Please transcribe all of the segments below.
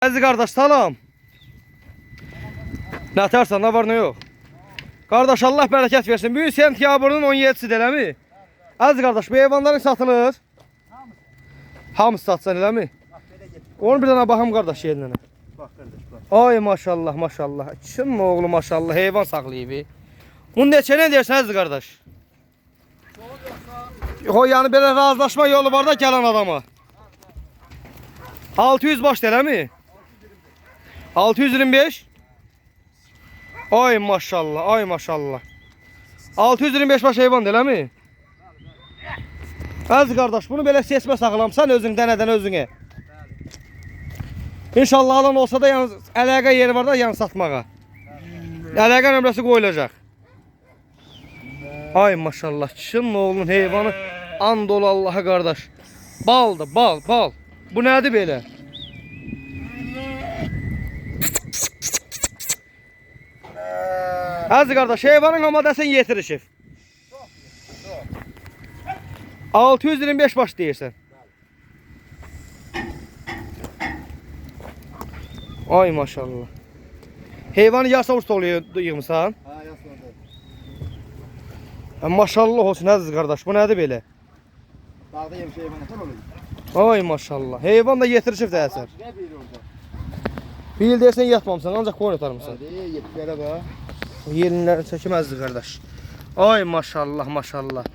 Əziz qardaş, salam. Nə tərsən, nə var, nə yox? Qardaş, Allah bərəkət versin. Bugün sentyabrın 17-sidir, eləmi? Əziz qardaş, bu heyvanların satılır. Hamısı satsan, eləmi? Onu bir dənə baxım qardaş yerinə. Ay maşallah, maşallah. Kim oğlu maşallah, heyvan saxlayıb. Bunu neçə nə deyirsən əziz qardaş? O yəni belə razılaşma yolu var da gələn adama. 600 baş eləmi? 625 Ay maşallah, ay maşallah. 625 baş heyvan eləmi? Əziz qardaş, bunu belə seçmə saxlamsan özün dənədən özünə. İnşallah alan olsa da yalnız əlaqə yeri var da yəni satmağa. Əlaqə nömrəsi qoyulacaq. Ay maşallah, kişinin oğlunun heyvanı and ol Allaha qardaş. Baldır, bal, bal. Bu nədir belə? Əziz qardaş, heyvanın amma desən yetirişib. 625 baş deyirsən. Ay maşallah. Heyvanı yasa usta oluyor yığmısan. Ha yaslandı. Ha, Maşallah olsun əziz qardaş. Bu nədir belə? Dağda yemiş sen oluyor. Ay maşallah. Heyvan da yetirişib də əsər. Ne bir orada? Bir il deyirsən yatmamısan, ancaq qoyun otarmısan. Hadi yetkilere bak. Yelinləri çəkim əziz qardaş. Ay maşallah, maşallah.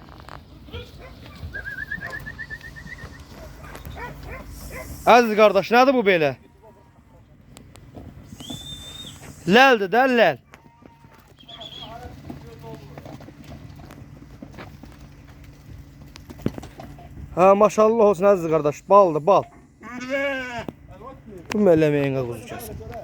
Əziz qardaş, nədir bu belə? Ləldir də, ləl. Ha maşallah olsun əziz qardaş, baldır, bal. Bu qaquzu kəsin.